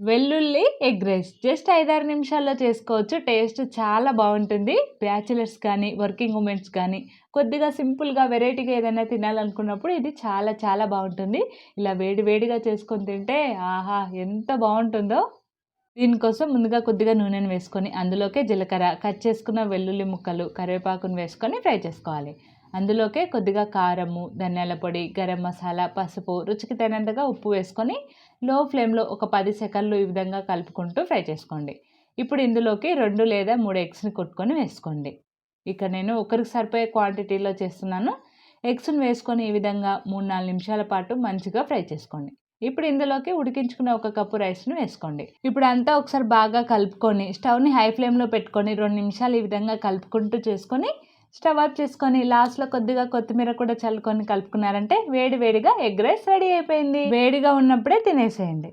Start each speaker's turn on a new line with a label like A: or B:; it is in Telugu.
A: వెల్లుల్లి ఎగ్ రైస్. జస్ట్ ఐదారు నిమిషాల్లో చేసుకోవచ్చు. టేస్ట్ చాలా బాగుంటుంది. బ్యాచిలర్స్ కానీ వర్కింగ్ ఉమెన్స్ కానీ కొద్దిగా సింపుల్గా వెరైటీగా ఏదైనా తినాలనుకున్నప్పుడు ఇది చాలా చాలా బాగుంటుంది. ఇలా వేడి వేడిగా చేసుకొని తింటే ఆహా ఎంత బాగుంటుందో! దీనికోసం ముందుగా కొద్దిగా నూనెను వేసుకొని అందులోకే జీలకర్ర కట్ చేసుకున్న వెల్లుల్లి ముక్కలు కరివేపాకును వేసుకొని ఫ్రై చేసుకోవాలి. అందులోకే కొద్దిగా కారము ధనియాల పొడి గరం మసాలా పసుపు రుచికి తగినంతగా ఉప్పు వేసుకొని లో ఫ్లేమ్లో ఒక పది సెకండ్లు ఈ విధంగా కలుపుకుంటూ ఫ్రై చేసుకోండి. ఇప్పుడు ఇందులోకి రెండు లేదా మూడు ఎగ్స్ని కొట్టుకొని వేసుకోండి. ఇక నేను ఒకరికి సరిపోయే క్వాంటిటీలో చేస్తున్నాను. ఎగ్స్ని వేసుకొని ఈ విధంగా మూడు నాలుగు నిమిషాల పాటు మంచిగా ఫ్రై చేసుకోండి. ఇప్పుడు ఇందులోకి ఉడికించుకున్న ఒక కప్పు రైస్ను వేసుకోండి. ఇప్పుడు అంతా ఒకసారి బాగా కలుపుకొని స్టవ్ని హై ఫ్లేమ్లో పెట్టుకొని రెండు నిమిషాలు ఈ విధంగా కలుపుకుంటూ చేసుకొని స్టవ్ ఆఫ్ చేసుకొని లాస్ట్లో కొద్దిగా కొత్తిమీర కూడా చల్లుకొని కలుపుకున్నారంటే వేడి వేడిగా ఎగ్ రైస్ రెడీ అయిపోయింది. వేడిగా ఉన్నప్పుడే తినేసేయండి.